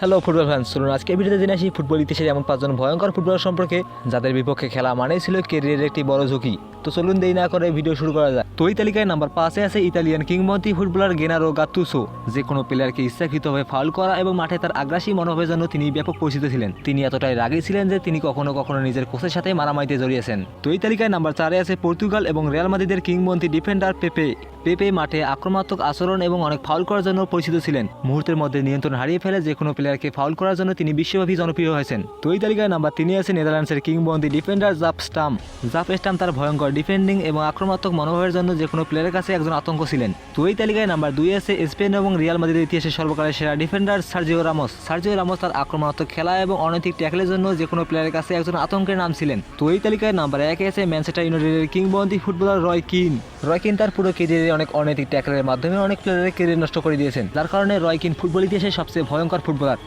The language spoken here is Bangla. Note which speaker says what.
Speaker 1: হ্যালো ফুটবল ফ্যান শুনুন আজকে ভিডিওতে জেনে আসি, ফুটবল ইতিহাসের এমন পাঁচজন ভয়ঙ্কর ফুটবলার সম্পর্কে, যাদের বিপক্ষে খেলা মানেই ছিল কেরিয়ারের একটি বড় ঝুঁকি। তো চলুন দেরি না করে ভিডিও শুরু করা যায় তো এই তালিকায় নাম্বার পাঁচে আছে ইতালিয়ান কিংবদন্তি ফুটবলার গেনারো গাত্তুসো যে কোনো প্লেয়ারকে ইচ্ছাকৃতভাবে ফাউল করা এবং মাঠে তার আগ্রাসী মনোভাবের জন্য তিনি ব্যাপক পরিচিত ছিলেন। তিনি এতটাই রাগী ছিলেন যে তিনি কখনো কখনো নিজের কোচের সাথে মারামারিতে জড়িয়েছেন। তো এই তালিকায় নাম্বার চারে আছে পর্তুগাল এবং রিয়াল মাদ্রিদের কিংবদন্তি ডিফেন্ডার পেপে পেপে মাঠে আক্রমণাত্মক আচরণ এবং অনেক ফাউল করার জন্য পরিচিত ছিলেন। মুহূর্তের মধ্যে নিয়ন্ত্রণ হারিয়ে ফেলে যে কোনো প্লেয়ারকে ফাউল করার জন্য তিনি বিশ্বব্যাপী জনপ্রিয় হয়েছেন। তো এই তালিকায় নাম্বার তিনে আছে নেদারল্যান্ডসের কিংবদন্তি defender Jaap Stam Jaap Stam তার ভয়ঙ্কর ডিফেন্ডিং এবং আক্রমণাত্মক মনোভাবের জন্য যে কোনো প্লেয়ারের কাছে একজন আতঙ্ক ছিলেন। তো এই তালিকায় নাম্বার দুই আছে স্পেন এবং রিয়াল মাদ্রিদের ইতিহাসে সর্বকালের সেরা defender Sergio Ramos. Sergio Ramos তার আক্রমণাত্মক খেলা এবং অনৈতিক ট্যাকলের জন্য যে কোনো প্লেয়ারের কাছে একজন আতঙ্কের নাম ছিলেন। তো এই তালিকায় নাম্বার একে আছে ম্যানচেস্টার ইউনাইটেডের কিংবদন্তি ফুটবলার রয় কিন। রয় কিন তার পুরো কেরিয়ারে অনেক অনৈতিক ট্যাকলের মাধ্যমে অনেক প্লেয়ারের কেরিয়ার নষ্ট করে দিয়েছেন, যার কারণে রয় কিন ফুটবল ইতিহাসে সবচেয়ে ভয়ঙ্কর ফুটবলার।